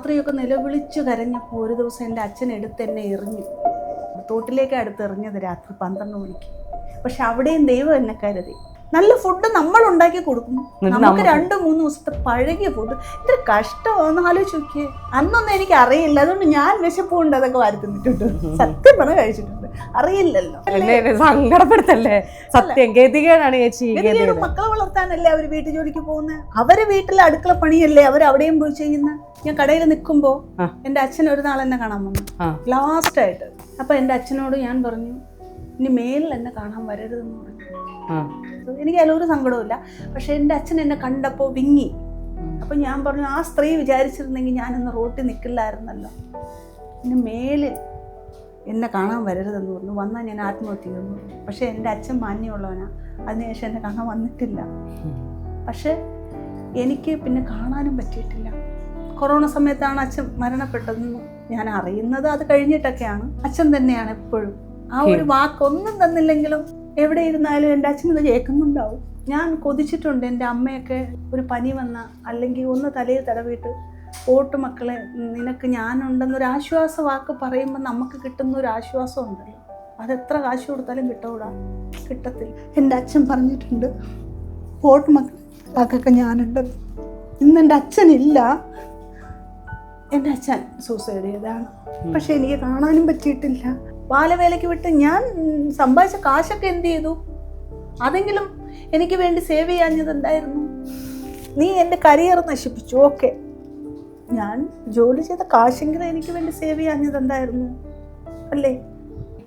രാത്രിയൊക്കെ നിലവിളിച്ച് കരഞ്ഞപ്പോൾ ഒരു ദിവസം എന്റെ അച്ഛൻ എടുത്ത് എന്നെ എറിഞ്ഞു. തോട്ടിലേക്ക് അടുത്ത് എറിഞ്ഞത് രാത്രി പന്ത്രണ്ട് മണിക്ക്. പക്ഷെ അവിടെയും ദൈവം എന്നെ കരുതി. നല്ല ഫുഡ് നമ്മൾ ഉണ്ടാക്കി കൊടുക്കും. നമുക്ക് രണ്ടു മൂന്ന് ദിവസത്തെ പഴകിയ ഫുഡ് ഇത്ര കഷ്ടമാണെന്ന് ആലോചിച്ച് നോക്കിയേ അന്നൊന്നും എനിക്ക് അറിയില്ല. അതുകൊണ്ട് ഞാൻ വിശപ്പുണ്ട് അതൊക്കെ വരുത്തുന്നിട്ടുണ്ട് സത്യം പറഞ്ഞ കഴിച്ചിട്ടുണ്ട്. അറിയില്ലല്ലോ. സങ്കടപ്പെടുത്തല്ലേ? സത്യം. ഗതികേടാണ് ചേച്ചി മക്കളെ വളർത്താനല്ലേ അവർ വീട്ടു ജോലിക്ക് പോകുന്നത് അവർ വീട്ടിലെ അടുക്കള പണിയല്ലേ അവർ അവിടെയും പോയി ചെയ്യുന്ന? ഞാൻ കടയിൽ നിൽക്കുമ്പോ എന്റെ എന്റെ അച്ഛൻ ഒരു നാൾ എന്നെ കാണാൻ വന്നു. ലാസ്റ്റ് ആയിട്ട്. അപ്പൊ എന്റെ അച്ഛനോട് ഞാൻ പറഞ്ഞു ഇനി മേലിൽ എന്നെ കാണാൻ വരരുതെന്ന് പറഞ്ഞു. എനിക്ക് അതിലൊരു സങ്കടവുമില്ല. പക്ഷെ എന്റെ അച്ഛൻ എന്നെ കണ്ടപ്പോൾ വിങ്ങി. അപ്പൊ ഞാൻ പറഞ്ഞു ആ സ്ത്രീ വിചാരിച്ചിരുന്നെങ്കിൽ ഞാനിന്ന് റോട്ടിൽ നിൽക്കില്ലായിരുന്നല്ലോ ഇനി മേലിൽ എന്നെ കാണാൻ വരരുതെന്ന് പറഞ്ഞു. വന്നാൽ ഞാൻ ആത്മഹത്യ ചെയ്യുന്നു പക്ഷേ എന്റെ അച്ഛൻ മാന്യമുള്ളവനാ. അതിനുശേഷം എന്നെ കാണാൻ വന്നിട്ടില്ല. പക്ഷെ എനിക്ക് പിന്നെ കാണാനും പറ്റിയിട്ടില്ല. കൊറോണ സമയത്താണ് അച്ഛൻ മരണപ്പെട്ടതെന്ന് ഞാൻ അറിയുന്നത്. അത് കഴിഞ്ഞിട്ടൊക്കെയാണ്. അച്ഛൻ തന്നെയാണ് എപ്പോഴും ആ ഒരു വാക്കൊന്നും തന്നില്ലെങ്കിലും എവിടെ ഇരുന്നാലും എന്റെ അച്ഛൻ ഇത് കേൾക്കുന്നുണ്ടാവും. ഞാൻ കൊതിച്ചിട്ടുണ്ട് എന്റെ അമ്മയൊക്കെ ഒരു പനി വന്ന അല്ലെങ്കിൽ ഒന്ന് തലയിൽ തടവിയിട്ട് പോട്ട് മക്കളെ നിനക്ക് ഞാനുണ്ടെന്നൊരു ആശ്വാസ വാക്ക് പറയുമ്പോൾ നമുക്ക് കിട്ടുന്ന ഒരു ആശ്വാസം ഉണ്ടല്ലോ. അതെത്ര കാശ് കൊടുത്താലും കിട്ടൂടാ. കിട്ടത്തില്ല. എന്റെ അച്ഛൻ പറഞ്ഞിട്ടുണ്ട് പോട്ട് മക്കൾക്കൊക്കെ ഞാനുണ്ടെന്ന് ഇന്ന് എന്റെ അച്ഛനില്ല. എന്റെ അച്ഛൻ സൂസൈഡ് ചെയ്തതാണ് പക്ഷെ എനിക്ക് കാണാനും പറ്റിയിട്ടില്ല. ബാലവേലയ്ക്ക് വിട്ട് ഞാൻ സമ്പാദിച്ച കാശൊക്കെ എന്ത് ചെയ്തു? അതെങ്കിലും എനിക്ക് വേണ്ടി സേവ് ചെയ്യാഞ്ഞത് എന്തായിരുന്നു? നീ എന്റെ കരിയർ നശിപ്പിച്ചു. ഓക്കെ ഞാൻ ജോലി ചെയ്ത കാശെങ്കിലും എനിക്ക് വേണ്ടി സേവ് ചെയ്യാഞ്ഞത് എന്തായിരുന്നു? അല്ലേ?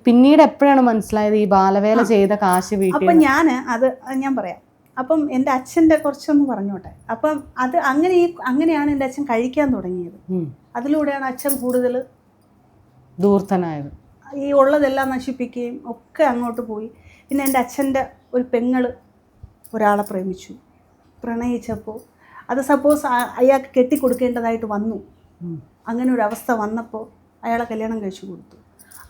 പിന്നീട് എപ്പോഴാണ് മനസ്സിലായത് ഈ ബാലവേല ചെയ്ത കാശ് വീട്ടിൽ അപ്പം ഞാൻ അത് ഞാൻ പറയാം. അപ്പം എന്റെ അച്ഛന്റെ കുറച്ചൊന്ന് പറഞ്ഞോട്ടെ. അപ്പം അത് അങ്ങനെ ഈ അങ്ങനെയാണ് എന്റെ അച്ഛൻ കഴിക്കാൻ തുടങ്ങിയത്. അതിലൂടെയാണ് അച്ഛൻ കൂടുതൽ ധൂർത്തനായത്. ഈ ഉള്ളതെല്ലാം നശിപ്പിക്കുകയും ഒക്കെ അങ്ങോട്ട് പോയി. പിന്നെ എന്റെ അച്ഛന്റെ ഒരു പെങ്ങൾ ഒരാളെ പ്രേമിച്ചു. പ്രണയിച്ചപ്പോൾ അത് സപ്പോസ് അയാൾക്ക് കെട്ടിക്കൊടുക്കേണ്ടതായിട്ട് വന്നു. അങ്ങനെ ഒരു അവസ്ഥ വന്നപ്പോൾ അയാളെ കല്യാണം കഴിച്ചു കൊടുത്തു.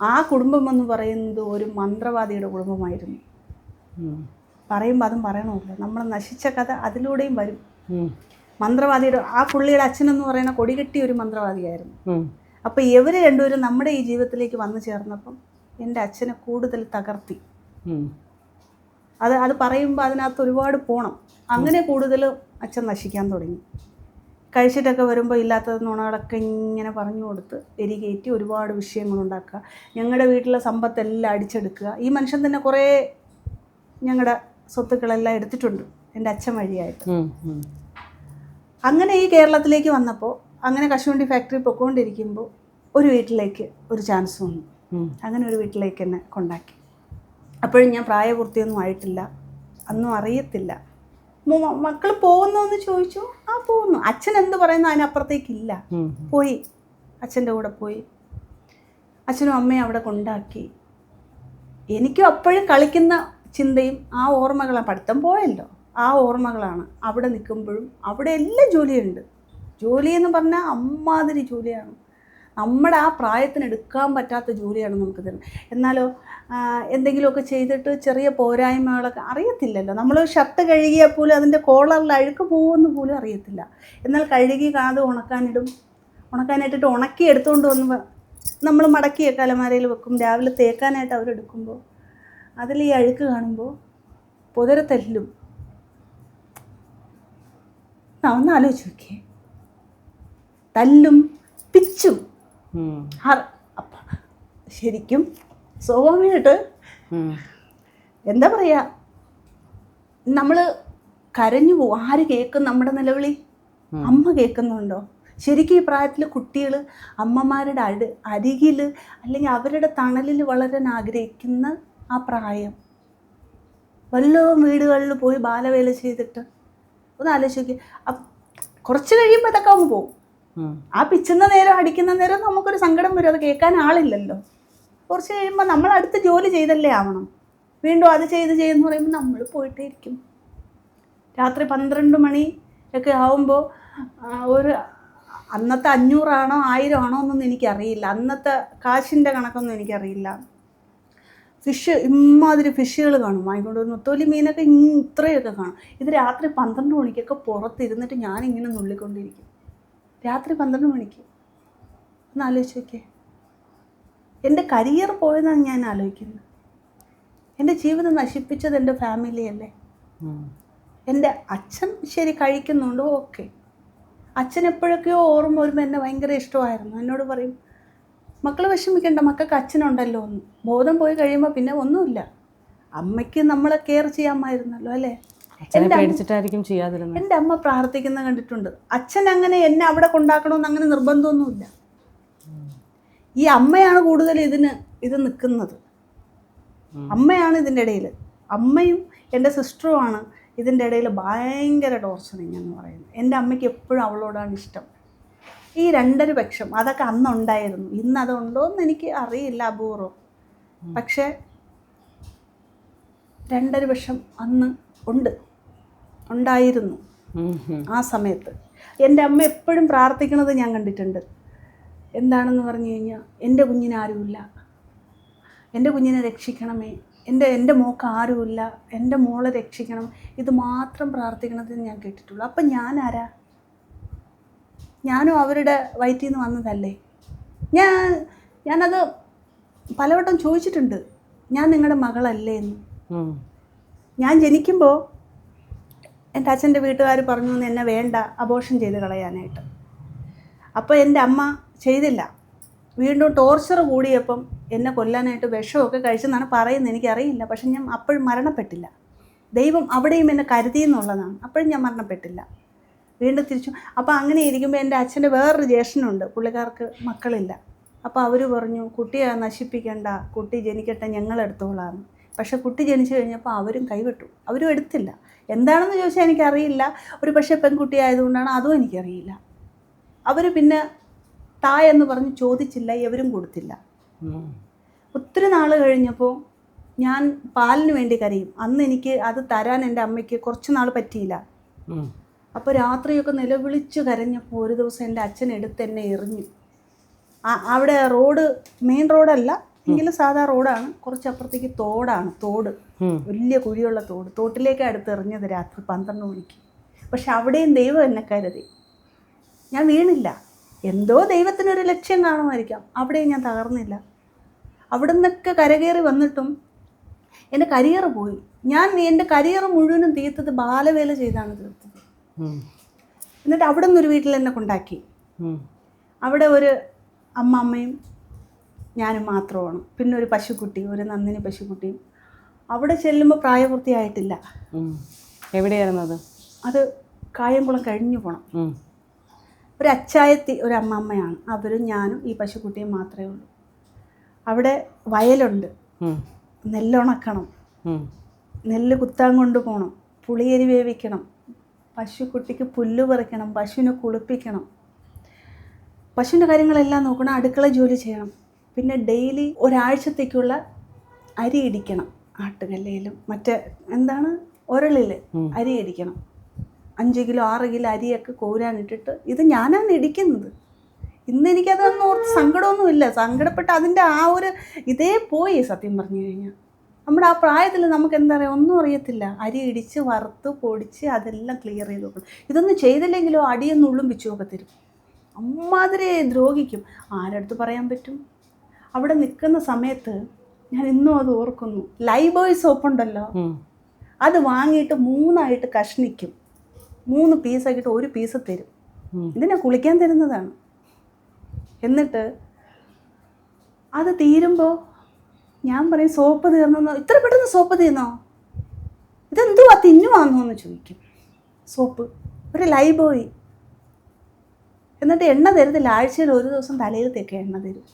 ആ കുടുംബം എന്ന് പറയുന്നത് ഒരു മന്ത്രവാദിയുടെ കുടുംബമായിരുന്നു. പറയുമ്പോൾ അതും പറയണമല്ലോ. നമ്മൾ നശിച്ച കഥ അതിലൂടെയും വരും. മന്ത്രവാദിയുടെ ആ പുള്ളിയുടെ അച്ഛനെന്ന് പറയുന്ന കൊടികെട്ടിയ ഒരു മന്ത്രവാദിയായിരുന്നു. അപ്പോൾ ഇവർ രണ്ടുപേരും നമ്മുടെ ഈ ജീവിതത്തിലേക്ക് വന്നു ചേർന്നപ്പം എന്റെ അച്ഛനെ കൂടുതൽ തകർത്തി. അത് അത് പറയുമ്പോൾ അതിനകത്ത് ഒരുപാട് പോണം. അങ്ങനെ കൂടുതൽ അച്ഛൻ നശിക്കാൻ തുടങ്ങി. കഴിച്ചിട്ടൊക്കെ വരുമ്പോൾ ഇല്ലാത്തത് നുണകളൊക്കെ ഇങ്ങനെ പറഞ്ഞു കൊടുത്ത് എരികേറ്റി ഒരുപാട് വിഷയങ്ങളുണ്ടാക്കുക ഞങ്ങളുടെ വീട്ടിലെ സമ്പത്തെല്ലാം അടിച്ചെടുക്കുക. ഈ മനുഷ്യൻ തന്നെ കുറേ ഞങ്ങളുടെ സ്വത്തുക്കളെല്ലാം എടുത്തിട്ടുണ്ട് എന്റെ അച്ഛൻ വഴിയായിട്ട്. അങ്ങനെ ഈ കേരളത്തിലേക്ക് വന്നപ്പോൾ അങ്ങനെ കശുവണ്ടി ഫാക്ടറി പൊക്കോണ്ടിരിക്കുമ്പോൾ ഒരു വീട്ടിലേക്ക് ഒരു ചാൻസ് വന്നു. അങ്ങനെ ഒരു വീട്ടിലേക്ക് എന്നെ കൊണ്ടാക്കി. അപ്പോഴും ഞാൻ പ്രായപൂർത്തിയൊന്നും ആയിട്ടില്ല. അന്നും അറിയത്തില്ല. മക്കൾ പോകുന്നോ എന്ന് ചോദിച്ചു. ആ പോകുന്നു. അച്ഛൻ എന്ത് പറയുന്നു അതിനപ്പുറത്തേക്കില്ല. പോയി. അച്ഛന്റെ കൂടെ പോയി. അച്ഛനും അമ്മയും അവിടെ കൊണ്ടാക്കി. എനിക്കും അപ്പോഴും കളിക്കുന്ന ചിന്തയും ആ ഓർമ്മകളാണ് പഠിത്തം പോയല്ലോ. ആ ഓർമ്മകളാണ്. അവിടെ നിൽക്കുമ്പോഴും അവിടെ എല്ലാം ജോലിയുണ്ട്. ജോലി എന്ന് പറഞ്ഞാൽ അമ്മാതിരി ജോലിയാണ്. നമ്മുടെ ആ പ്രായത്തിന് എടുക്കാൻ പറ്റാത്ത ജോലിയാണ് നമുക്ക് തരുന്നത്. എന്നാലോ എന്തെങ്കിലുമൊക്കെ ചെയ്തിട്ട് ചെറിയ പോരായ്മകളൊക്കെ അറിയത്തില്ലല്ലോ. നമ്മൾ ഷർട്ട് കഴുകിയാൽ പോലും അതിന്റെ കോളറിൽ അഴുക്ക് പോകുമെന്ന് പോലും അറിയത്തില്ല. എന്നാൽ കഴുകി കാത് ഉണക്കാനിടും. ഉണക്കാനായിട്ടിട്ട് ഉണക്കി എടുത്തുകൊണ്ട് വന്ന് നമ്മൾ മടക്കി കലമാരയിൽ വെക്കും. രാവിലെ തേക്കാനായിട്ട് അവരെടുക്കുമ്പോൾ അതിൽ ഈ അഴുക്ക് കാണുമ്പോൾ പുതരത്തെല്ലും. ഒന്ന് ആലോചിച്ച് നോക്കിയേ. തല്ലും പിച്ചും. ശരിക്കും സ്വാഭാവികമായിട്ട് എന്താ പറയുക നമ്മൾ കരഞ്ഞു പോകും. ആര് കേൾക്കും നമ്മുടെ നിലവിളി? അമ്മ കേൾക്കുന്നുണ്ടോ ശരിക്കും ഈ പ്രായത്തിൽ കുട്ടികൾ അമ്മമാരുടെ അടു അരികിൽ അല്ലെങ്കിൽ അവരുടെ തണലിൽ വളരാൻ ആഗ്രഹിക്കുന്ന ആ പ്രായം. വല്ലതും വീടുകളിൽ പോയി ബാലവേല ചെയ്തിട്ട് ഒന്ന് ആലോചിക്കുക കുറച്ച് കഴിയുമ്പോൾ ഇതൊക്കെ അങ്ങ് പോകും. ആ പിച്ചുന്ന നേരം അടിക്കുന്ന നേരം നമുക്കൊരു സങ്കടം വരും. അത് കേൾക്കാൻ ആളില്ലല്ലോ. കുറച്ച് കഴിയുമ്പോൾ നമ്മൾ അടുത്ത് ജോലി ചെയ്തല്ലേ ആവണം. വീണ്ടും അത് ചെയ്ത് ചെയ്യുമെന്ന് പറയുമ്പോൾ നമ്മൾ പോയിട്ടേ ഇരിക്കും രാത്രി പന്ത്രണ്ട് മണി ഒക്കെ ആവുമ്പോൾ ഒരു അന്നത്തെ അഞ്ഞൂറാണോ ആണോ എന്നൊന്നും എനിക്കറിയില്ല. അന്നത്തെ കാശിന്റെ കണക്കൊന്നും എനിക്കറിയില്ല. ഫിഷ് ഇമ്മാതിരി ഫിഷുകൾ കാണും. വാങ്ങിക്കൊണ്ട് വന്ന് തൊലി മീനൊക്കെ ഇത്രയൊക്കെ കാണും. ഇത് രാത്രി പന്ത്രണ്ട് മണിക്കൊക്കെ പുറത്തിരുന്നിട്ട് ഞാനിങ്ങനെ നുള്ളിക്കൊണ്ടിരിക്കും. രാത്രി പന്ത്രണ്ട് മണിക്ക്. ഒന്ന് ആലോചിച്ച് നോക്കിയേ. എന്റെ കരിയർ പോയെന്നാണ് ഞാൻ ആലോചിക്കുന്നത്. എന്റെ ജീവിതം നശിപ്പിച്ചത് എന്റെ ഫാമിലിയല്ലേ. എന്റെ അച്ഛൻ ശരി കഴിക്കുന്നുണ്ട്? ഓക്കെ. അച്ഛൻ എപ്പോഴൊക്കെയോ ഓർമ്മ വരുമ്പോൾ എന്നെ ഭയങ്കര ഇഷ്ടമായിരുന്നു. എന്നോട് പറയും മക്കൾ വിഷമിക്കേണ്ട മക്കൾക്ക് അച്ഛനുണ്ടല്ലോ ഒന്ന് ബോധം പോയി കഴിയുമ്പോൾ പിന്നെ ഒന്നുമില്ല. അമ്മയ്ക്ക് നമ്മളെ കെയർ ചെയ്യാമായിരുന്നല്ലോ അല്ലേ? പേടിച്ചിട്ടായിരിക്കും ചെയ്യാതിരുന്നത്. എന്റെ അമ്മ പ്രാർത്ഥിക്കുന്ന കണ്ടിട്ടുണ്ട്. അച്ഛൻ അങ്ങനെ എന്നെ അവിടെ കൊണ്ടാക്കണമെന്ന് അങ്ങനെ നിർബന്ധമൊന്നുമില്ല. ഈ അമ്മയാണ് കൂടുതൽ ഇതിന് ഇത് നിൽക്കുന്നത്. അമ്മയാണ് ഇതിന്റെ ഇടയിൽ അമ്മയും എന്റെ സിസ്റ്ററുമാണ് ഇതിന്റെ ഇടയിൽ ഭയങ്കര ടോർച്ചറിങ് എന്ന് പറയുന്നത്. എന്റെ അമ്മയ്ക്ക് എപ്പോഴും അവളോടാണ് ഇഷ്ടം. ഈ രണ്ടര പക്ഷം അതൊക്കെ അന്നുണ്ടായിരുന്നു. ഇന്ന് അതുണ്ടോ എന്ന് എനിക്ക് അറിയില്ല അപൂർവം. പക്ഷേ രണ്ടര പക്ഷം അന്ന് ഉണ്ട്. ഉണ്ടായിരുന്നു. ആ സമയത്ത്. എന്റെ അമ്മ എപ്പോഴും പ്രാർത്ഥിക്കുന്നത് ഞാൻ കണ്ടിട്ടുണ്ട്. എന്താണെന്ന് പറഞ്ഞു കഴിഞ്ഞാൽ എന്റെ കുഞ്ഞിനാരുമില്ല എന്റെ കുഞ്ഞിനെ രക്ഷിക്കണമേ. എന്റെ എന്റെ മോക്ക് ആരുമില്ല. എന്റെ മോളെ രക്ഷിക്കണം. ഇത് മാത്രം പ്രാർത്ഥിക്കണത് ഞാൻ കേട്ടിട്ടുള്ളൂ. അപ്പം ഞാൻ ആരാ? ഞാനും അവരുടെ വയറ്റിൽ നിന്ന് വന്നതല്ലേ? ഞാൻ ഞാനത് പലവട്ടം ചോദിച്ചിട്ടുണ്ട്. ഞാൻ നിങ്ങളുടെ മകളല്ലേ എന്ന്. ഞാൻ ജനിക്കുമ്പോൾ എന്റെ അച്ഛന്റെ വീട്ടുകാർ പറഞ്ഞു "നീ എന്നെ വേണ്ട അബോഷൻ ചെയ്ത് കളയാനായിട്ട്. അപ്പോൾ എന്റെ അമ്മ ചെയ്തില്ല. വീണ്ടും ടോർച്ചർ കൂടിയപ്പം എന്നെ കൊല്ലാനായിട്ട് വിഷമൊക്കെ കഴിച്ചെന്നാണ് പറയുന്നത്. എനിക്കറിയില്ല. പക്ഷെ ഞാൻ അപ്പോഴും മരണപ്പെട്ടില്ല. ദൈവം അവിടെയും എന്നെ കരുതി എന്നുള്ളതാണ്. അപ്പോഴും ഞാൻ മരണപ്പെട്ടില്ല. വീണ്ടും തിരിച്ചു. അപ്പോൾ അങ്ങനെ ഇരിക്കുമ്പോൾ എന്റെ അച്ഛന്റെ വേറൊരു ജ്യേഷ്ഠനുണ്ട്. പുള്ളിക്കാർക്ക് മക്കളില്ല. അപ്പോൾ അവർ പറഞ്ഞു കുട്ടിയെ നശിപ്പിക്കേണ്ട. കുട്ടി ജനിക്കട്ടെ ഞങ്ങൾ എടുത്തോളാം പക്ഷേ കുട്ടി ജനിച്ചു കഴിഞ്ഞപ്പോൾ അവരും കൈവിട്ടു. അവരും എടുത്തില്ല. എന്താണെന്ന് ചോദിച്ചാൽ എനിക്കറിയില്ല. ഒരു പക്ഷേ പെൺകുട്ടി ആയതുകൊണ്ടാണ് അതും എനിക്കറിയില്ല. അവർ പിന്നെ താ എന്ന് പറഞ്ഞ് ചോദിച്ചില്ല എവരും കൊടുത്തില്ല. ഒത്തിരി നാൾ കഴിഞ്ഞപ്പോൾ ഞാൻ പാലിന് വേണ്ടി കരയും. അന്ന് എനിക്ക് അത് തരാൻ എന്റെ അമ്മയ്ക്ക് കുറച്ച് നാൾ പറ്റിയില്ല. അപ്പോൾ രാത്രിയൊക്കെ നിലവിളിച്ച് കരഞ്ഞപ്പോൾ ഒരു ദിവസം എന്റെ അച്ഛൻ എടുത്ത് എന്നെ എറിഞ്ഞു അവിടെ റോഡ് മെയിൻ റോഡല്ല എങ്കിലും സാധാ റോഡാണ്. കുറച്ചപ്പുറത്തേക്ക് തോടാണ്. തോട്. വലിയ കുഴിയുള്ള തോട്. തോട്ടിലേക്ക് അടുത്ത് എറിഞ്ഞത് രാത്രി പന്ത്രണ്ട് മണിക്ക്. പക്ഷെ അവിടെയും ദൈവം എന്നെ കരുതി. ഞാൻ വീണില്ല. എന്തോ ദൈവത്തിനൊരു ലക്ഷ്യം കാണുമായിരിക്കാം. അവിടെയും ഞാൻ തകർന്നില്ല. അവിടെ നിന്നൊക്കെ കരകയറി വന്നിട്ടും എന്റെ കരിയർ പോയി. ഞാൻ എന്റെ കരിയർ മുഴുവനും തീർത്തത് ബാലവേല ചെയ്താണ് തീർത്തത്. എന്നിട്ട് അവിടെ നിന്നൊരു വീട്ടിൽ എന്നെ കൊണ്ടാക്കി. അവിടെ ഒരു അമ്മമ്മയും ഞാനും മാത്രമാണ് പിന്നെ ഒരു പശുക്കുട്ടി ഒരു നന്ദിനി പശുക്കുട്ടിയും അവിടെ ചെല്ലുമ്പോൾ പ്രായപൂർത്തിയായിട്ടില്ല. എവിടെയായിരുന്നു അത്? അത് കായംകുളം കഴിഞ്ഞു പോകണം ഒരു അച്ചായത്തി ഒരു അമ്മമ്മയാണ്. അവരും ഞാനും ഈ പശുക്കുട്ടിയും മാത്രമേ ഉള്ളൂ. അവിടെ വയലുണ്ട്. നെല്ലുണക്കണം. നെല്ല് കുത്താൻ കൊണ്ടുപോകണം പുളിയരി വേവിക്കണം. പശുക്കുട്ടിക്ക് പുല്ല് പറിക്കണം. പശുവിനെ കുളിപ്പിക്കണം. പശുവിന്റെ കാര്യങ്ങളെല്ലാം നോക്കണം. അടുക്കള ജോലി ചെയ്യണം. പിന്നെ ഡെയിലി ഒരാഴ്ചത്തേക്കുള്ള അരി ഇടിക്കണം. ആട്ടുകല്ലയിലും മറ്റേ എന്താണ്? ഉരളിൽ അരി ഇടിക്കണം. അഞ്ച് കിലോ ആറ് കിലോ അരിയൊക്കെ കോരാനിട്ടിട്ട് ഇത് ഞാനാണ് ഇടിക്കുന്നത്. ഇന്ന് എനിക്കതൊന്നും ഓർത്ത് സങ്കടമൊന്നുമില്ല. സങ്കടപ്പെട്ട് അതിന്റെ ആ ഒരു ഇതേ പോയി സത്യം പറഞ്ഞു കഴിഞ്ഞാൽ നമ്മുടെ ആ പ്രായത്തിൽ നമുക്ക് എന്താ പറയുക ഒന്നും അറിയത്തില്ല. അരി ഇടിച്ച് വറുത്ത് പൊടിച്ച് അതെല്ലാം ക്ലിയർ ചെയ്ത് വെക്കണം. ഇതൊന്നും ചെയ്തില്ലെങ്കിലോ അടിയൊന്നുള്ളും പിച്ചുമൊക്കെ തരും. അമ്മാതിരി ദ്രോഹിക്കും. ആരടുത്ത് പറയാൻ പറ്റും? അവിടെ നിൽക്കുന്ന സമയത്ത് ഞാൻ ഇന്നും അത് ഓർക്കുന്നു. ലൈബോയ് സോപ്പുണ്ടല്ലോ. അത് വാങ്ങിയിട്ട് മൂന്നായിട്ട് കഷ്ണിക്കും. മൂന്ന് പീസാക്കിയിട്ട് ഒരു പീസ് തരും. ഇതിനെ കുളിക്കാൻ തരുന്നതാണ്. എന്നിട്ട് അത് തീരുമ്പോൾ ഞാൻ പറയും സോപ്പ് തീർന്നോ ഇത്ര പെട്ടെന്ന് സോപ്പ് തീർന്നോ? ഇതെന്തുവാ തിന്നുവാന്നോ എന്ന് ചോദിക്കും. സോപ്പ്. ഒരു ലൈബോയ് എന്നിട്ട് എണ്ണ തരത്തില്ല. ആഴ്ചയിൽ ഒരു ദിവസം തലയിൽ തേക്കുക എണ്ണ തരും.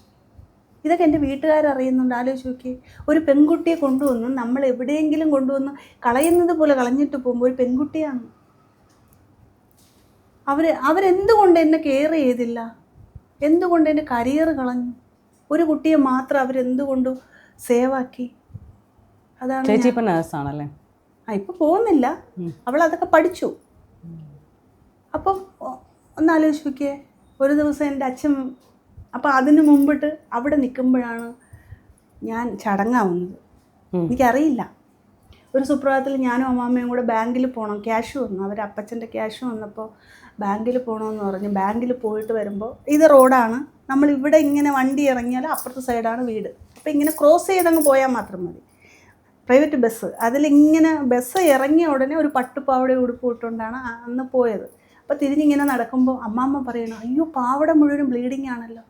ഇതൊക്കെ എന്റെ വീട്ടുകാരറിയുന്നുണ്ട് ആലോചിച്ച് നോക്കി ഒരു പെൺകുട്ടിയെ കൊണ്ടുവന്ന് നമ്മൾ എവിടെയെങ്കിലും കൊണ്ടുവന്ന് കളയുന്നത് പോലെ കളഞ്ഞിട്ട് പോകുമ്പോൾ ഒരു പെൺകുട്ടിയാണ്. അവർ അവരെന്തുകൊണ്ട് എന്നെ കെയർ ചെയ്തില്ല? എന്തുകൊണ്ട് എന്റെ കരിയർ കളഞ്ഞു? ഒരു കുട്ടിയെ മാത്രം അവരെന്തുകൊണ്ട് സേവാക്കി? അതാണ് ചേച്ചി ഞാൻ- ഇപ്പം നേഴ്സാണല്ലേ ആ ഇപ്പം പോകുന്നില്ല. അവൾ അതൊക്കെ പഠിച്ചു. അപ്പം ഒന്ന് ആലോചിച്ച് നോക്കിയേ. ഒരു ദിവസം എന്റെ അച്ഛൻ അപ്പം അതിന് മുമ്പിട്ട് അവിടെ നിൽക്കുമ്പോഴാണ് ഞാൻ ചടങ്ങാവുന്നത്. എനിക്കറിയില്ല. ഒരു സുപ്രഭാതത്തിൽ ഞാനും അമ്മാമ്മയും കൂടെ ബാങ്കിൽ പോകണം ക്യാഷ് വന്നു. അവർ അപ്പച്ചന്റെ ക്യാഷ് വന്നപ്പോൾ ബാങ്കിൽ പോകണമെന്ന് പറഞ്ഞു. ബാങ്കിൽ പോയിട്ട് വരുമ്പോൾ ഇത് റോഡാണ്. നമ്മൾ ഇവിടെ ഇങ്ങനെ വണ്ടി ഇറങ്ങിയാൽ അപ്പുറത്തെ സൈഡാണ് വീട്. അപ്പോൾ ഇങ്ങനെ ക്രോസ് ചെയ്തങ്ങ് പോയാൽ മാത്രം മതി. Private bus. അതിലിങ്ങനെ ബസ് ഇറങ്ങിയ ഉടനെ ഒരു പട്ടുപാവട ഉടുപ്പ് ഇട്ടുകൊണ്ടാണ് അന്ന് പോയത്. അപ്പോൾ തിരിഞ്ഞിങ്ങനെ നടക്കുമ്പോൾ അമ്മാമ്മ പറയണം അയ്യോ പാവട മുഴുവനും ബ്ലീഡിങ് ആണല്ലോ.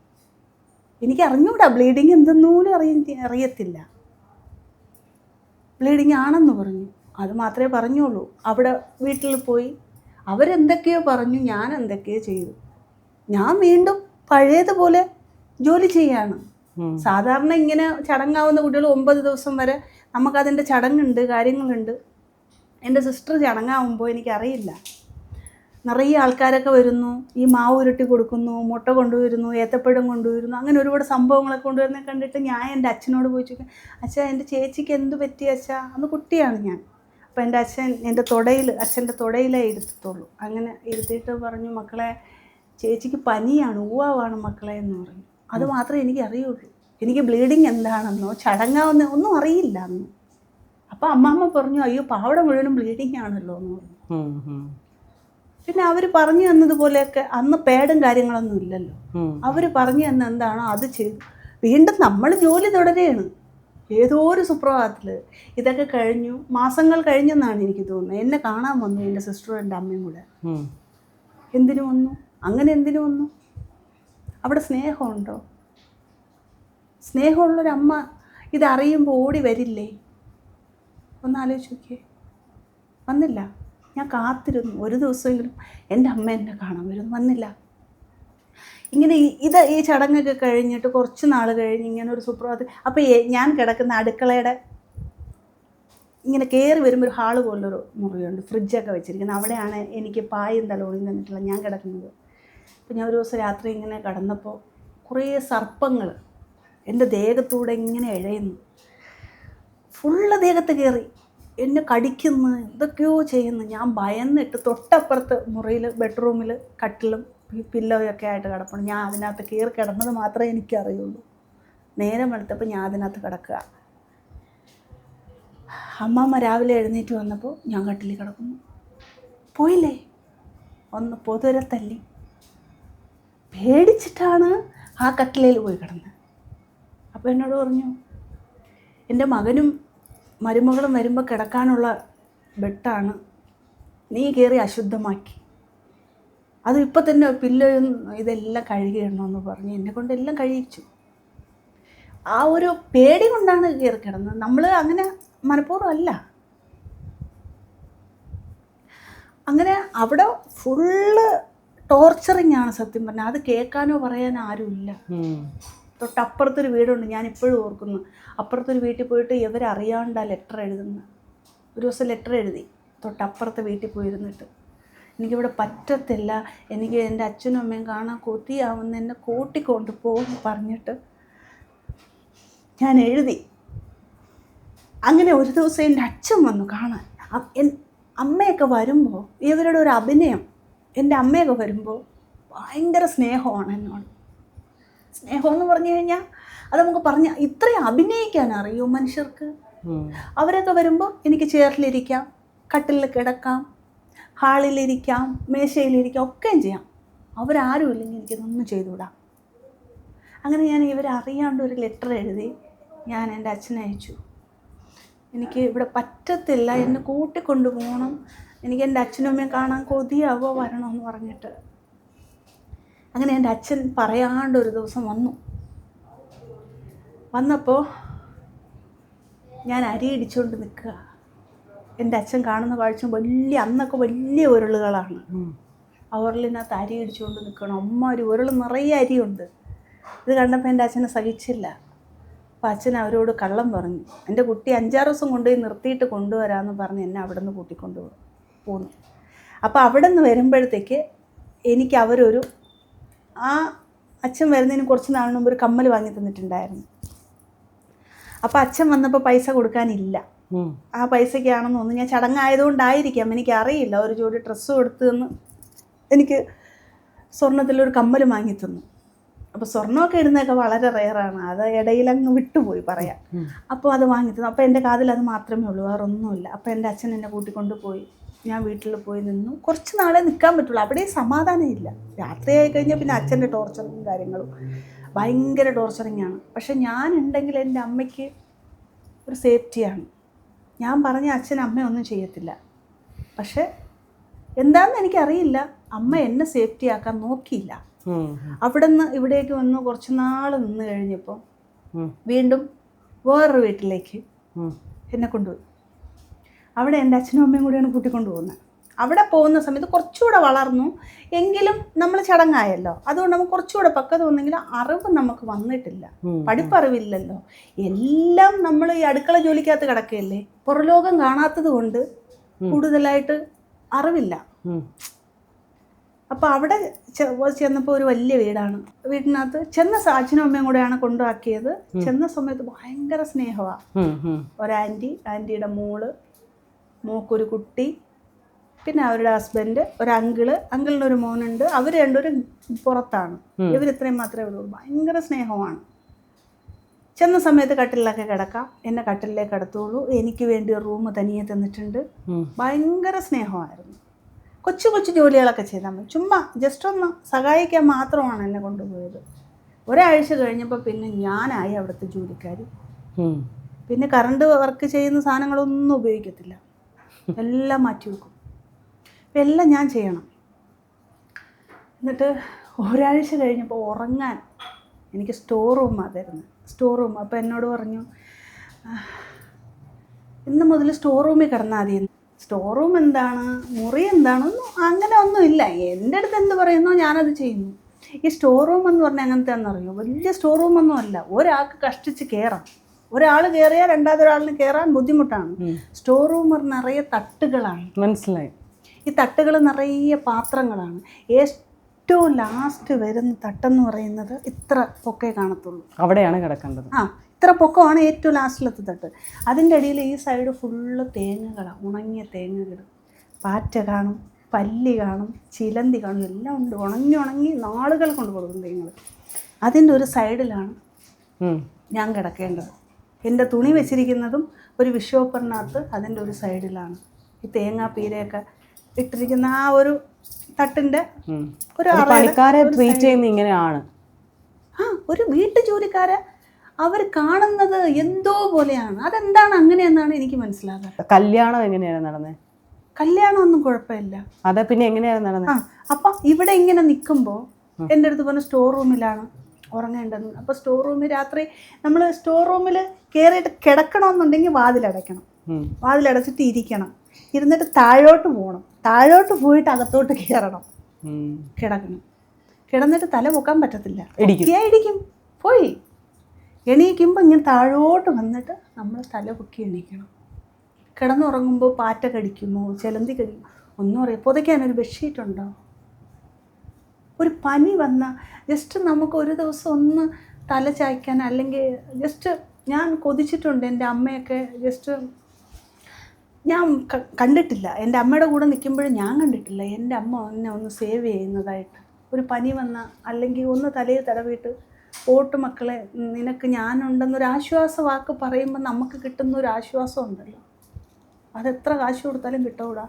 എനിക്ക് അറിഞ്ഞൂടാ ബ്ലീഡിങ് എന്തെന്നൂലും അറിയ അറിയത്തില്ല. ബ്ലീഡിങ് ആണെന്ന് പറഞ്ഞു. അത് മാത്രമേ പറഞ്ഞുള്ളൂ. അവിടെ വീട്ടിൽ പോയി അവരെന്തൊക്കെയോ പറഞ്ഞു ഞാൻ എന്തൊക്കെയോ ചെയ്തു. ഞാൻ വീണ്ടും പഴയതുപോലെ ജോലി ചെയ്യാണ്. സാധാരണ ഇങ്ങനെ ചടങ്ങാവുന്ന കുട്ടികൾ ഒമ്പത് ദിവസം വരെ നമുക്കതിന്റെ ചടങ്ങുണ്ട് കാര്യങ്ങളുണ്ട്. എന്റെ സിസ്റ്റർ ചടങ്ങാവുമ്പോൾ എനിക്കറിയില്ല. നിറയെ ആൾക്കാരൊക്കെ വരുന്നു. ഈ മാവ് ഉരുട്ടി കൊടുക്കുന്നു മുട്ട കൊണ്ടുവരുന്നു ഏത്തപ്പഴം കൊണ്ടുവരുന്നു അങ്ങനെ ഒരുപാട് സംഭവങ്ങളൊക്കെ കൊണ്ടുവരുന്നത് കണ്ടിട്ട് ഞാൻ എന്റെ അച്ഛനോട് പോയി ചോദിക്കും അച്ഛാ എന്റെ ചേച്ചിക്ക് എന്ത് പറ്റി അച്ഛാ? അന്ന് കുട്ടിയാണ് ഞാൻ. അപ്പോൾ എന്റെ അച്ഛൻ എന്റെ തുടയിൽ അച്ഛന്റെ തുടയിലേ ഇരുത്തത്തുള്ളൂ. അങ്ങനെ ഇരുത്തിയിട്ട് പറഞ്ഞു മക്കളെ ചേച്ചിക്ക് പനിയാണ് ഊവാവാണ് മക്കളെ എന്ന് പറഞ്ഞു. അത് മാത്രമേ എനിക്ക് അറിയുള്ളൂ. എനിക്ക് ബ്ലീഡിങ് എന്താണെന്നോ ചടങ്ങാവുന്ന ഒന്നും അറിയില്ല അന്ന്. അപ്പോൾ അമ്മാമ്മ പറഞ്ഞു അയ്യോ പാവട മുഴുവനും ബ്ലീഡിങ് ആണല്ലോ എന്ന് പറഞ്ഞു. പിന്നെ അവർ പറഞ്ഞു തന്നതുപോലെയൊക്കെ അന്ന് പേടും കാര്യങ്ങളൊന്നും ഇല്ലല്ലോ. അവർ പറഞ്ഞു തന്ന എന്താണോ അത് ചെയ്തു. വീണ്ടും നമ്മൾ ജോലി തുടരുകയാണ്. ഏതോ ഒരു സുപ്രഭാതത്തിൽ ഇതൊക്കെ കഴിഞ്ഞു. മാസങ്ങൾ കഴിഞ്ഞെന്നാണ് എനിക്ക് തോന്നുന്നത്. എന്നെ കാണാൻ വന്നു എന്റെ സിസ്റ്ററും എന്റെ അമ്മയും കൂടെ. എന്തിനു വന്നു? അങ്ങനെ എന്തിനു വന്നു? അവിടെ സ്നേഹമുണ്ടോ? സ്നേഹമുള്ളൊരമ്മ ഇതറിയുമ്പോൾ ഓടി വരില്ലേ? ഒന്ന് ആലോചിച്ച് നോക്കിയേ. വന്നില്ല. ഞാൻ കാത്തിരുന്നു. ഒരു ദിവസമെങ്കിലും എന്റെ അമ്മ എന്നെ കാണാൻ വരും വന്നില്ല. ഇങ്ങനെ ഇത് ഈ ചടങ്ങൊക്കെ കഴിഞ്ഞിട്ട് കുറച്ച് നാൾ കഴിഞ്ഞ് ഇങ്ങനെ ഒരു സുപ്രഭാതം. അപ്പോൾ ഞാൻ കിടക്കുന്ന അടുക്കളയുടെ ഇങ്ങനെ കയറി വരുമ്പോൾ ഒരു ഹാൾ പോലൊരു മുറിയുണ്ട്. ഫ്രിഡ്ജൊക്കെ വെച്ചിരിക്കുന്നത് അവിടെയാണ് എനിക്ക് പായും തലോണിയും തന്നിട്ടുള്ള ഞാൻ കിടക്കുന്നത്. അപ്പോൾ ഞാൻ ഒരു ദിവസം രാത്രി ഇങ്ങനെ കടന്നപ്പോൾ കുറേ സർപ്പങ്ങൾ എന്റെ ദേഹത്തൂടെ ഇങ്ങനെ ഇഴയുന്നു. ഫുള്ള് ദേഹത്ത് കയറി എന്നെ കടിക്കുന്നു എന്തൊക്കെയോ ചെയ്യുന്നു. ഞാൻ ഭയന്നിട്ട് തൊട്ടപ്പുറത്ത് മുറിയിൽ ബെഡ്റൂമിൽ കട്ടിലും പില്ലോയൊക്കെ ആയിട്ട് കിടപ്പുണ്ട്. ഞാൻ അതിനകത്ത് കയറി കിടന്നത് മാത്രമേ എനിക്കറിയുള്ളൂ. നേരം വെളുത്തപ്പോൾ ഞാൻ അതിനകത്ത് കിടക്കുക. അമ്മമ്മ രാവിലെ എഴുന്നേറ്റ് വന്നപ്പോൾ ഞാൻ കട്ടിലിൽ കിടക്കുന്നു. പോയില്ലേ? ഒന്ന് പൊതുവരെ തല്ലി. പേടിച്ചിട്ടാണ് ആ കട്ടിലയിൽ പോയി കിടന്നത്. അപ്പോൾ എന്നോട് പറഞ്ഞു എന്റെ മകനും മരുമകളും വരുമ്പോൾ കിടക്കാനുള്ള ബെട്ടാണ് നീ കയറി അശുദ്ധമാക്കി. അത് ഇപ്പം തന്നെ പില്ലോയും ഇതെല്ലാം കഴുകിയിടണമെന്ന് പറഞ്ഞ് എന്നെ കൊണ്ട് എല്ലാം കഴിയിച്ചു. ആ ഒരു പേടി കൊണ്ടാണ് കയറി കിടന്നത്. നമ്മൾ അങ്ങനെ മനഃപൂർവം അല്ല. അങ്ങനെ അവിടെ ഫുള്ള് ടോർച്ചറിങ് ആണ് സത്യം പറഞ്ഞാൽ അത് കേൾക്കാനോ പറയാനോ ആരുമില്ല. തൊട്ടപ്പുറത്തൊരു വീടുണ്ട് ഞാൻ ഇപ്പോഴും ഓർക്കുന്നു. അപ്പുറത്തൊരു വീട്ടിൽ പോയിട്ട് ഇവരറിയാണ്ട് ആ ലെറ്റർ എഴുതുന്ന. ഒരു ദിവസം ലെറ്റർ എഴുതി തൊട്ടപ്പുറത്തെ വീട്ടിൽ പോയിരുന്നിട്ട്. എനിക്കിവിടെ പറ്റത്തില്ല എനിക്ക് എന്റെ അച്ഛനും അമ്മയും കാണാൻ കൊതിയാവുന്ന എന്നെ കൂട്ടിക്കൊണ്ട് പോകും പറഞ്ഞിട്ട് ഞാൻ എഴുതി. അങ്ങനെ ഒരു ദിവസം എന്റെ അച്ഛൻ വന്നു കാണാൻ. അമ്മയൊക്കെ വരുമ്പോൾ ഇവരുടെ ഒരു അഭിനയം എന്റെ അമ്മയൊക്കെ വരുമ്പോൾ ഭയങ്കര സ്നേഹമാണ് എന്നോട്. സ്നേഹം എന്ന് പറഞ്ഞു കഴിഞ്ഞാൽ അത് നമുക്ക് പറഞ്ഞ ഇത്രയും അഭിനയിക്കാൻ അറിയൂ മനുഷ്യർക്ക്? അവരൊക്കെ വരുമ്പോൾ എനിക്ക് ചെയറിലിരിക്കാം കട്ടിലിൽ കിടക്കാം ഹാളിലിരിക്കാം മേശയിലിരിക്കാം ഒക്കെയും ചെയ്യാം. അവരാരും ഇല്ലെങ്കിൽ എനിക്കിതൊന്നും ചെയ്തുവിടാം അങ്ങനെ ഞാൻ ഇവരറിയാണ്ട് ഒരു ലെറ്റർ എഴുതി ഞാൻ എന്റെ അച്ഛനെ അയച്ചു. എനിക്ക് ഇവിടെ പറ്റത്തില്ല എന്നെ കൂട്ടിക്കൊണ്ടു പോകണം എനിക്ക് എന്റെ അച്ഛനും അമ്മയും കാണാൻ കൊതിയാവോ വരണമെന്ന് പറഞ്ഞിട്ട്. അങ്ങനെ എന്റെ അച്ഛൻ പറയാണ്ട് ഒരു ദിവസം വന്നു. വന്നപ്പോൾ ഞാൻ അരി ഇടിച്ചുകൊണ്ട് നിൽക്കുക. എന്റെ അച്ഛൻ കാണുന്ന കാഴ്ച വലിയ അന്നൊക്കെ വലിയ ഉരുളുകളാണ്. ആ ഉരുളിനകത്ത് അരി ഇടിച്ചുകൊണ്ട് നിൽക്കണം. അമ്മ ഒരു ഉരുൾ നിറയെ അരിയുണ്ട്. ഇത് കണ്ടപ്പോൾ എന്റെ അച്ഛനെ സഹിച്ചില്ല. അപ്പം അച്ഛൻ അവരോട് കള്ളം പറഞ്ഞു. എന്റെ കുട്ടി അഞ്ചാറ് ദിവസം കൊണ്ടുപോയി നിർത്തിയിട്ട് കൊണ്ടുവരാമെന്ന് പറഞ്ഞ് എന്നെ അവിടെ നിന്ന് കൂട്ടിക്കൊണ്ട് പോന്നു. അപ്പോൾ അവിടെ നിന്ന് വരുമ്പോഴത്തേക്ക് എനിക്ക് അവരൊരു ആ അച്ഛൻ വരുന്നതിന് കുറച്ച് നാളിന് മുമ്പ് ഒരു കമ്മൽ വാങ്ങി തന്നിട്ടുണ്ടായിരുന്നു. അപ്പോൾ അച്ഛൻ വന്നപ്പോൾ പൈസ കൊടുക്കാനില്ല. ആ പൈസയ്ക്കാണെന്ന് തോന്നുന്നു. ഞാൻ ചടങ്ങായതുകൊണ്ടായിരിക്കാം. എനിക്ക് അറിയില്ല ഒരു ജോഡി ഡ്രസ്സ് കൊടുത്തു തന്ന് എനിക്ക് സ്വർണത്തിലൊരു കമ്മൽ വാങ്ങി തന്നു. അപ്പോൾ സ്വർണമൊക്കെ ഇടുന്നതൊക്കെ വളരെ റെയറാണ്. അത് ഇടയിൽ അങ്ങ് വിട്ടുപോയി പറയാം. അപ്പോൾ അത് വാങ്ങി തന്നു. അപ്പോൾ എന്റെ കാതിൽ അത് മാത്രമേ ഉള്ളൂ. വേറെ ഒന്നുമില്ല അപ്പോൾ എന്റെ അച്ഛൻ എന്നെ കൂട്ടിക്കൊണ്ട് പോയി ഞാൻ വീട്ടിൽ പോയി നിന്നു. കുറച്ച് നാളെ നിൽക്കാൻ പറ്റുള്ളൂ. അവിടെ സമാധാനമില്ല. രാത്രിയായി കഴിഞ്ഞാൽ പിന്നെ അച്ഛന്റെ ടോർച്ചറിങ് കാര്യങ്ങളും ഭയങ്കര ടോർച്ചറിങ് ആണ്. പക്ഷെ ഞാൻ ഉണ്ടെങ്കിൽ എന്റെ അമ്മയ്ക്ക് ഒരു സേഫ്റ്റിയാണ് ഞാൻ പറഞ്ഞ അച്ഛൻ അമ്മയൊന്നും ചെയ്യത്തില്ല. പക്ഷെ എന്താണെന്ന് എനിക്കറിയില്ല. അമ്മ എന്നെ സേഫ്റ്റി ആക്കാൻ നോക്കിയില്ല. അവിടെ നിന്ന് ഇവിടേക്ക് വന്ന് കുറച്ച് നാൾ നിന്ന് കഴിഞ്ഞപ്പോൾ വീണ്ടും വേറൊരു വീട്ടിലേക്ക്. എന്നെ കൊണ്ടുപോയി. അവിടെ എന്റെ അച്ഛനും അമ്മയും കൂടിയാണ് കൂട്ടിക്കൊണ്ട് പോകുന്നത്. അവിടെ പോകുന്ന സമയത്ത് കുറച്ചുകൂടെ വളർന്നു. എങ്കിലും നമ്മൾ ചടങ്ങായല്ലോ. അതുകൊണ്ട് നമുക്ക് കുറച്ചുകൂടെ പക്വത വന്നെങ്കിലും അറിവ് നമുക്ക് വന്നിട്ടില്ല. പഠിപ്പറിവില്ലല്ലോ. എല്ലാം നമ്മൾ ഈ അടുക്കള ജോലിക്കകത്ത് കിടക്കുകയല്ലേ പുറലോകം കാണാത്തത് കൊണ്ട് കൂടുതലായിട്ട് അറിവില്ല. അപ്പോൾ അവിടെ ചെന്നപ്പോൾ ഒരു വലിയ വീടാണ്. വീടിനകത്ത് ചെന്ന അച്ഛനും അമ്മയും കൂടെയാണ് കൊണ്ടുവാക്കിയത്. ചെന്ന സമയത്ത് ഭയങ്കര സ്നേഹമാണ് ഒരു ആന്റി ഒരാന്റി ആന്റിയുടെ മോൾ മോക്കൊരു കുട്ടി പിന്നെ അവരുടെ ഹസ്ബൻഡ് ഒരു അങ്കിൾ അങ്കിളിന് ഒരു മോനുണ്ട്. അവർ രണ്ടുപേരും പുറത്താണ്. ഇവർ ഇത്രയും മാത്രമേ ഉള്ളൂ. ഭയങ്കര സ്നേഹമാണ്. ചെന്ന സമയത്ത് കട്ടിലൊക്കെ കിടക്കാം. എന്നെ കട്ടിലേക്ക് കിടത്തുള്ളൂ എനിക്ക് വേണ്ടി റൂം തനിയെ തന്നിട്ടുണ്ട്. ഭയങ്കര സ്നേഹമായിരുന്നു. കൊച്ചു കൊച്ചു ജോലികളൊക്കെ ചെയ്താൽ മതി. ചുമ്മാ ജസ്റ്റ് ഒന്ന് സഹായിക്കാൻ മാത്രമാണ് എന്നെ കൊണ്ടുപോയത്. ഒരാഴ്ച കഴിഞ്ഞപ്പോൾ പിന്നെ ഞാനായി അവിടുത്തെ ജോലിക്കാരി. പിന്നെ കറണ്ട് വർക്ക് ചെയ്യുന്ന സാധനങ്ങളൊന്നും ഉപയോഗിക്കത്തില്ല. എല്ലാം മാറ്റി വെക്കും. അപ്പം എല്ലാം ഞാൻ ചെയ്യണം. എന്നിട്ട് ഒരാഴ്ച കഴിഞ്ഞപ്പോൾ ഉറങ്ങാൻ എനിക്ക് സ്റ്റോർ റൂമാണ് തരുന്നത്. സ്റ്റോർ റൂം അപ്പോൾ എന്നോട് പറഞ്ഞു "ആ, ഇന്ന് മുതൽ സ്റ്റോർ റൂമിൽ കിടന്നാൽ മതി. സ്റ്റോർ റൂം എന്താണ്? മുറി എന്താണെന്നും അങ്ങനെ ഒന്നുമില്ല എന്റെ അടുത്ത് എന്ത് പറയുന്നോ ഞാനത് ചെയ്യുന്നു. ഈ സ്റ്റോർ റൂം എന്ന് പറഞ്ഞാൽ അങ്ങനത്തെ അറിയോ? വലിയ സ്റ്റോർ റൂം അല്ല. ഒരാൾക്ക് കഷ്ടിച്ച് കയറാം ഒരാൾ കയറിയാൽ രണ്ടാമത് ഒരാളിന് കയറാൻ ബുദ്ധിമുട്ടാണ് സ്റ്റോർ റൂമർ നിറയെ തട്ടുകളാണ്. മനസ്സിലായി. ഈ തട്ടുകൾ നിറയെ പാത്രങ്ങളാണ്. ഏറ്റവും ലാസ്റ്റ് വരുന്ന തട്ടെന്ന് പറയുന്നത് ഇത്ര പൊക്കേ കാണത്തുള്ളൂ. അവിടെയാണ് കിടക്കേണ്ടത്. ആ ഇത്ര പൊക്കമാണ് ഏറ്റവും ലാസ്റ്റിലത്തെ തട്ട്. അതിന്റെ അടിയിൽ ഈ സൈഡ് ഫുള്ള് തേങ്ങകളാണ് ഉണങ്ങിയ തേങ്ങകൾ പാറ്റ കാണും പല്ലി കാണും ചിലന്തി കാണും എല്ലാം ഉണ്ട്. ഉണങ്ങി ഉണങ്ങി നാളുകൾ കൊണ്ട് കൊടുക്കും തേങ്ങകൾ അതിന്റെ ഒരു സൈഡിലാണ് ഞാൻ കിടക്കേണ്ടത്. എന്റെ തുണി വെച്ചിരിക്കുന്നതും ഒരു വിഷോപ്പറിനകത്ത് അതിന്റെ ഒരു സൈഡിലാണ്. ഈ തേങ്ങാ പീരയൊക്കെ ഇട്ടിരിക്കുന്ന ആ ഒരു തട്ടിന്റെ ഒരു പണിക്കാരെ ട്രീറ്റ് ചെയ്യുന്ന ഇങ്ങനെയാണ്. ആ ഒരു വീട്ടു ജോലിക്കാരെ അവർ കാണുന്നത് എന്തോ പോലെയാണ്. അതെന്താണ് അങ്ങനെയെന്നാണ് എനിക്ക് മനസ്സിലാകാറ് കല്യാണം എങ്ങനെയാണ് നടന്നത് കല്യാണം ഒന്നും കുഴപ്പമില്ല. അതെ പിന്നെ എങ്ങനെയാണ് നടന്നത് ആ അപ്പം ഇവിടെ ഇങ്ങനെ നിൽക്കുമ്പോൾ എന്റെ അടുത്ത് പറഞ്ഞ സ്റ്റോർ റൂമിലാണ് ഉറങ്ങേണ്ടത് അപ്പോൾ സ്റ്റോർ റൂമിൽ രാത്രി നമ്മൾ സ്റ്റോർ റൂമിൽ കയറിയിട്ട് കിടക്കണമെന്നുണ്ടെങ്കിൽ വാതിലടയ്ക്കണം. വാതിലടച്ചിട്ട് ഇരിക്കണം. ഇരുന്നിട്ട് താഴോട്ട് പോകണം. താഴോട്ട് പോയിട്ട് അകത്തോട്ട് കയറണം കിടക്കണം. കിടന്നിട്ട് തല പൊക്കാൻ പറ്റത്തില്ല. ഇടിക്കും. പോയി. എണീക്കുമ്പോൾ ഇങ്ങനെ താഴോട്ട് വന്നിട്ട് നമ്മൾ തല പൊക്കി എണീക്കണം. കിടന്നുറങ്ങുമ്പോൾ പാറ്റ കടിക്കുമോ ചിലന്തി കടിക്കുമോ ഒന്നും അറിയാം. പുതയ്ക്കാനൊരു ബെഡ്ഷീറ്റ് ഉണ്ടോ? ഒരു പനി വന്ന ജസ്റ്റ് നമുക്ക് ഒരു ദിവസം ഒന്ന് തല ചായ്ക്കാൻ അല്ലെങ്കിൽ ജസ്റ്റ് ഞാൻ കൊതിച്ചിട്ടുണ്ട് എന്റെ അമ്മയൊക്കെ ജസ്റ്റ് ഞാൻ കണ്ടിട്ടില്ല. എന്റെ അമ്മയുടെ കൂടെ നിൽക്കുമ്പോഴും ഞാൻ കണ്ടിട്ടില്ല. എന്റെ അമ്മ എന്നെ ഒന്ന് സേവ് ചെയ്യുന്നതായിട്ട്. ഒരു പനി വന്ന അല്ലെങ്കിൽ ഒന്ന് തലയിൽ തടവിയിട്ട് പോട്ട് മക്കളെ നിനക്ക് ഞാനുണ്ടെന്നൊരു ആശ്വാസ വാക്ക് പറയുമ്പോൾ നമുക്ക് കിട്ടുന്ന ഒരു ആശ്വാസം ഉണ്ടല്ലോ അതെത്ര കാശ് കൊടുത്താലും കിട്ടൂടാ.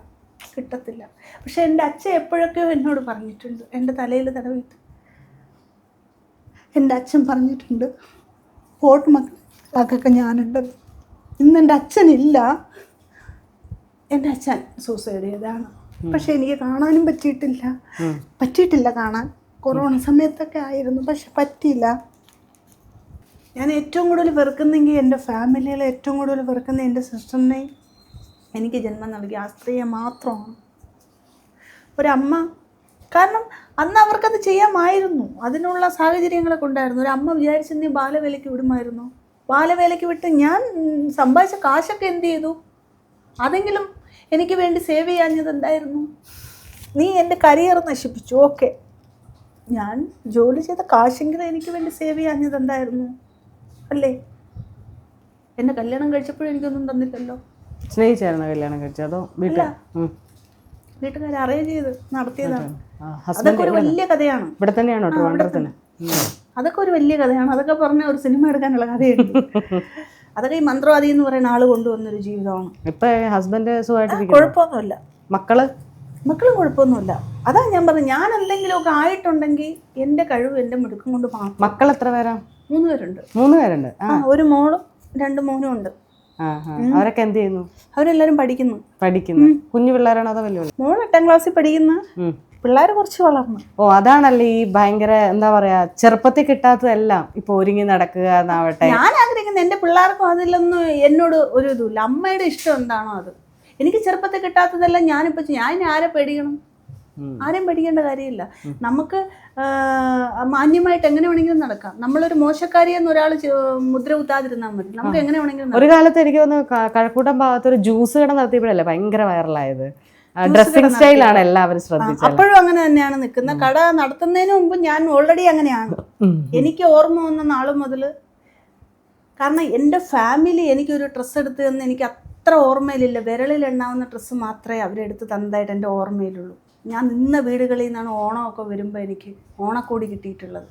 കിട്ടത്തില്ല. പക്ഷെ എന്റെ അച്ഛൻ എപ്പോഴൊക്കെയോ എന്നോട് പറഞ്ഞിട്ടുണ്ട്. എന്റെ തലയിൽ തടവിട്ട്. എന്റെ അച്ഛൻ പറഞ്ഞിട്ടുണ്ട് പോട്ട് മക്കളൊക്കെ ഞാനുണ്ട്. ഇന്ന് എന്റെ അച്ഛനില്ല. എന്റെ അച്ഛൻ സൂസൈഡ് ചെയ്തതാണ്. പക്ഷെ എനിക്ക് കാണാനും പറ്റിയിട്ടില്ല. പറ്റിയിട്ടില്ല കാണാൻ. കൊറോണ സമയത്തൊക്കെ ആയിരുന്നു പക്ഷെ പറ്റിയില്ല. ഞാൻ ഏറ്റവും കൂടുതൽ വെറുക്കുന്നെങ്കിൽ എന്റെ ഫാമിലിയിൽ ഏറ്റവും കൂടുതൽ വെറുക്കുന്ന എന്റെ സിസ്റ്ററിനെയും എനിക്ക് ജന്മം നൽകിയ ആ സ്ത്രീയെ മാത്രമാണ്. ഒരമ്മ കാരണം അന്ന് അവർക്കത് ചെയ്യാമായിരുന്നു. അതിനുള്ള സാഹചര്യങ്ങളൊക്കെ ഉണ്ടായിരുന്നു. ഒരു അമ്മ നീ ബാലവേലയ്ക്ക് വിടുമായിരുന്നു. ബാലവേലയ്ക്ക് വിട്ട് ഞാൻ സമ്പാദിച്ച കാശൊക്കെ എന്ത് ചെയ്തു? അതെങ്കിലും എനിക്ക് വേണ്ടി സേവ് ചെയ്യാഞ്ഞത് എന്തായിരുന്നു? നീ എന്റെ കരിയർ നശിപ്പിച്ചു. ഓക്കെ. ഞാൻ ജോലി ചെയ്ത കാശെങ്കിലും എനിക്ക് വേണ്ടി സേവ് ചെയ്യാഞ്ഞത് എന്തായിരുന്നു? അല്ലേ? എന്നെ കല്യാണം കഴിച്ചപ്പോഴും എനിക്കൊന്നും തന്നില്ലല്ലോ. സ്നേഹിച്ചായിരുന്നു കല്യാണം കഴിച്ചത്? അതോ വീട്ടിൽ? വീട്ടുകാർ അറേഞ്ച് ചെയ്ത് നടത്തിയതാണ്. അതൊക്കെ ഒരു വലിയ കഥയാണ്. ഇവിടെ തന്നെയാണോ ട്രിവാൻഡ്രത്തിന് ഉം. അതൊക്കെ ഒരു വലിയ കഥയാണ്. അതൊക്കെ പറഞ്ഞ ഒരു സിനിമ എടുക്കാനുള്ള കഥയുണ്ട് അതൊക്കെ ഈ മന്ത്രവാദി എന്ന് പറയുന്ന ആൾ കൊണ്ടുവന്നൊരു ജീവിതമാണ്. ഇപ്പൊ ഹസ്ബൻഡ് കുഴപ്പമൊന്നുമില്ല. മക്കൾ? മക്കളും കുഴപ്പമൊന്നുമില്ല. അതാ ഞാൻ പറഞ്ഞു ഞാൻ എന്തെങ്കിലുമൊക്കെ ആയിട്ടുണ്ടെങ്കിൽ എന്റെ കഴിവ് എന്റെ മിടുക്കം കൊണ്ട് മക്കൾ എത്ര പേരാ? മൂന്ന് പേരുണ്ട്. മൂന്ന് പേരുണ്ട്. ആ ഒരു മോളും രണ്ട് മോനും ഉണ്ട്. അവരൊക്കെ എന്ത് ചെയ്യുന്നു? അവരെല്ലാരും പഠിക്കുന്നു. പഠിക്കുന്നു. കുഞ്ഞു പിള്ളേരാണോ അതോ വലിയ മോൾ എട്ടാം ക്ലാസ്സിൽ പഠിക്കുന്ന. പിള്ളേർ കുറച്ച് വളർന്നു. ഓ അതാണല്ലേ ഈ ഭയങ്കര എന്താ പറയാ ചെറുപ്പത്തിൽ കിട്ടാത്തതെല്ലാം ഇപ്പൊ ഒരുങ്ങി നടക്കുക എന്നാവട്ടെ. ഞാൻ ആഗ്രഹിക്കുന്നത് എന്റെ പിള്ളേർക്കും അതിലൊന്നും എന്നോട് ഒരു ഇതുമില്ല. അമ്മയുടെ ഇഷ്ടം എന്താണോ അത്. എനിക്ക് ചെറുപ്പത്തിൽ കിട്ടാത്തതെല്ലാം ഞാനിപ്പോ. ഞാൻ ആരെ പേടിക്കണം. ആരെയും പഠിക്കേണ്ട കാര്യമില്ല. നമുക്ക് മാന്യമായിട്ട് എങ്ങനെ വേണമെങ്കിലും നടക്കാം. നമ്മളൊരു മോശക്കാരി എന്ന് ഒരാൾ മുദ്ര കുത്താതിരുന്നാൽ മതി. നമുക്ക് എങ്ങനെ വേണമെങ്കിലും ഒരു കാലത്ത് എനിക്ക് തോന്നുന്നു കഴക്കൂട്ടം ഭാഗത്ത് ഒരു ജ്യൂസ് കട നടത്തിയപ്പോഴല്ലേ ഭയങ്കര വൈറലായത്? ഡ്രസ്സിംഗ് സ്റ്റൈലാണ് എല്ലാവരും ശ്രദ്ധിച്ചത്. അപ്പോഴും അങ്ങനെ തന്നെയാണ് നിൽക്കുന്നത്. കട നടത്തുന്നതിന് മുമ്പ് ഞാൻ ഓൾറെഡി അങ്ങനെയാണ്. എനിക്ക് ഓർമ്മ വന്ന നാൾ മുതൽ കാരണം എന്റെ ഫാമിലി എനിക്കൊരു ഡ്രസ്സ് എടുത്ത് തന്ന് എനിക്ക് അത്ര ഓർമ്മയിലില്ല. വിരളിൽ എണ്ണാവുന്ന ഡ്രസ്സ് മാത്രമേ അവരെടുത്ത് തന്നതായിട്ട് എന്റെ ഓർമ്മയിലുള്ളൂ. ഞാൻ നിന്ന വീടുകളിൽ നിന്നാണ് ഓണമൊക്കെ വരുമ്പോൾ എനിക്ക് ഓണക്കോടി കിട്ടിയിട്ടുള്ളത്.